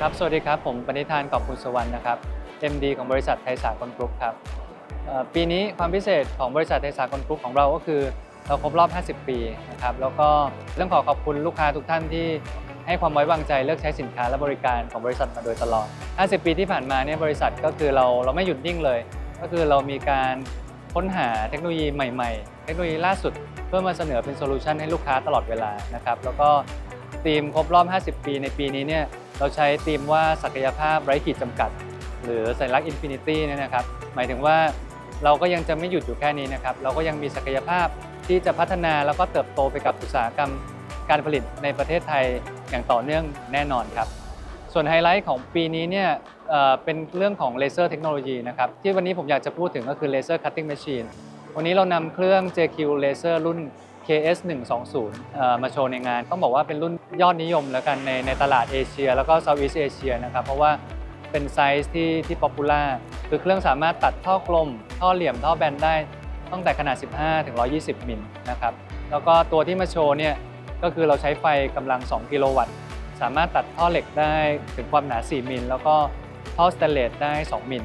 ครับ สวัสดีครับ ผมปณิธานกอบคุณสวรรณนะครับ MD ของบริษัทไทยสากลกรุ๊ปครับปีนี้ความพิเศษของบริษัทไทยสากลกรุ๊ปของเราก็คือเราครบรอบ 50 ปีนะครับ แล้วก็ต้องขอขอบคุณลูกค้าทุกท่านที่ให้ความไว้วางใจเลือกใช้สินค้าและบริการของบริษัทมาโดยตลอด 50 ปีที่ผ่านมาเนี่ยบริษัทก็คือเราเราไม่หยุดนิ่งเลย ก็คือเรามีการค้นหาเทคโนโลยีใหม่ ๆ เทคโนโลยีล่าสุด เพื่อมาเสนอเป็นโซลูชันให้ลูกค้าตลอดเวลานะครับ แล้วก็ธีมครบรอบ 50 ปีในปีนี้เนี่ย เราใช้ธีมว่าศักยภาพไร้ขีดจำกัด หรือสัญลักษณ์อินฟินิตี้เนี่ยนะครับ หมายถึงว่าเราก็ยังจะไม่หยุดอยู่แค่นี้นะครับ เราก็ยังมีศักยภาพที่จะพัฒนาแล้วก็เติบโตไปกับอุตสาหกรรมการผลิตในประเทศไทยอย่างต่อเนื่องแน่นอนครับ ส่วนไฮไลท์ของปีนี้เนี่ยเเป็นเรื่องของเลเซอร์เทคโนโลยีนะครับ ที่วันนี้ผมอยากจะพูดถึงก็คือเลเซอร์คัตติ้งแมชชีนวันนี้เรานำเครื่อง JQ Laser รุ่น KS 120เอ่อมาโชว์ในงาน ต้องบอกว่าเป็นรุ่นยอดนิยมแล้วกันในในตลาดเอเชีย แล้วก็เซาท์อีสเอเชียนะครับ เพราะว่าเป็นไซส์ที่ที่ป๊อปปูล่าคือเครื่องสามารถตัดท่อกลม ท่อเหลี่ยม ท่อแบนได้ตั้งแต่ขนาด 15 ถึง 120 มิลนะครับ แล้วก็ตัวที่มาโชว์เนี่ยก็คือเราใช้ไฟกำลัง 2 กิโลวัตต์ สามารถตัดท่อเหล็กได้ถึงความหนา 4 มิล แล้วก็ท่อสแตนเลสได้ 2 มิล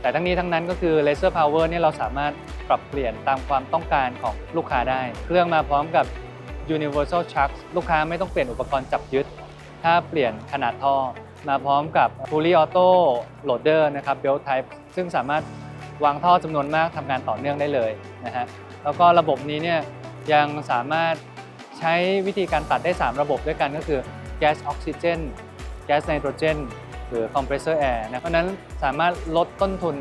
แต่ทั้งนี้ทั้งนั้นก็คือเลเซอร์พาวเวอร์เนี่ยเราสามารถ ปรับเปลี่ยนตามความต้องการของลูกค้าได้ เครื่องมาพร้อมกับ Universal Chuck ลูกค้าไม่ต้องเปลี่ยนอุปกรณ์จับยึด ถ้าเปลี่ยนขนาดท่อ มาพร้อมกับ Fully Auto Loader นะครับ Belt Type ซึ่งสามารถวางท่อจำนวนมากทำงานต่อเนื่องได้เลยนะฮะแล้วก็ระบบนี้เนี่ยยังสามารถใช้วิธีการตัดได้ 3 ระบบด้วยกันก็คือแก๊สออกซิเจนแก๊สไนโตรเจนหรือคอมเพรสเซอร์แอร์นะเพราะฉะนั้นสามารถลดต้นทุน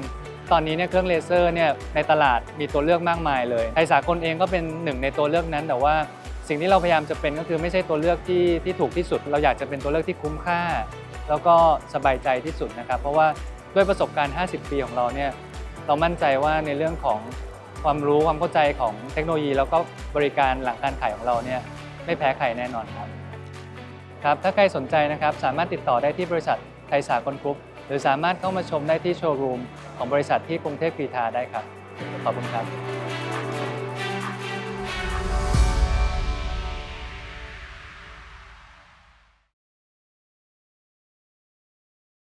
ตอนนี้เนี่ยเครื่องเลเซอร์เนี่ยในตลาดมีตัวเลือกมากมายเลยไทยสากลเองก็เป็นหนึ่งในตัวเลือกนั้น แต่ว่าสิ่งที่เราพยายามจะเป็นก็คือไม่ใช่ตัวเลือกที่ที่ถูกที่สุด เราอยากจะเป็นตัวเลือกที่คุ้มค่า แล้วก็สบายใจที่สุดนะครับเพราะว่าด้วยประสบการณ์ 50 ปีของเราเนี่ยเรามั่นใจว่าในเรื่องของความรู้ความเข้าใจของเทคโนโลยี แล้วก็บริการหลังการขายของเราเนี่ยไม่แพ้ใครแน่นอนครับครับถ้าใครสนใจนะครับสามารถติดต่อได้ที่บริษัทไทยสากลกรุ๊ป หรือสามารถเข้ามาชมได้ที่โชว์รูมของบริษัทที่กรุงเทพกรีฑาได้ครับ ขอบคุณครับ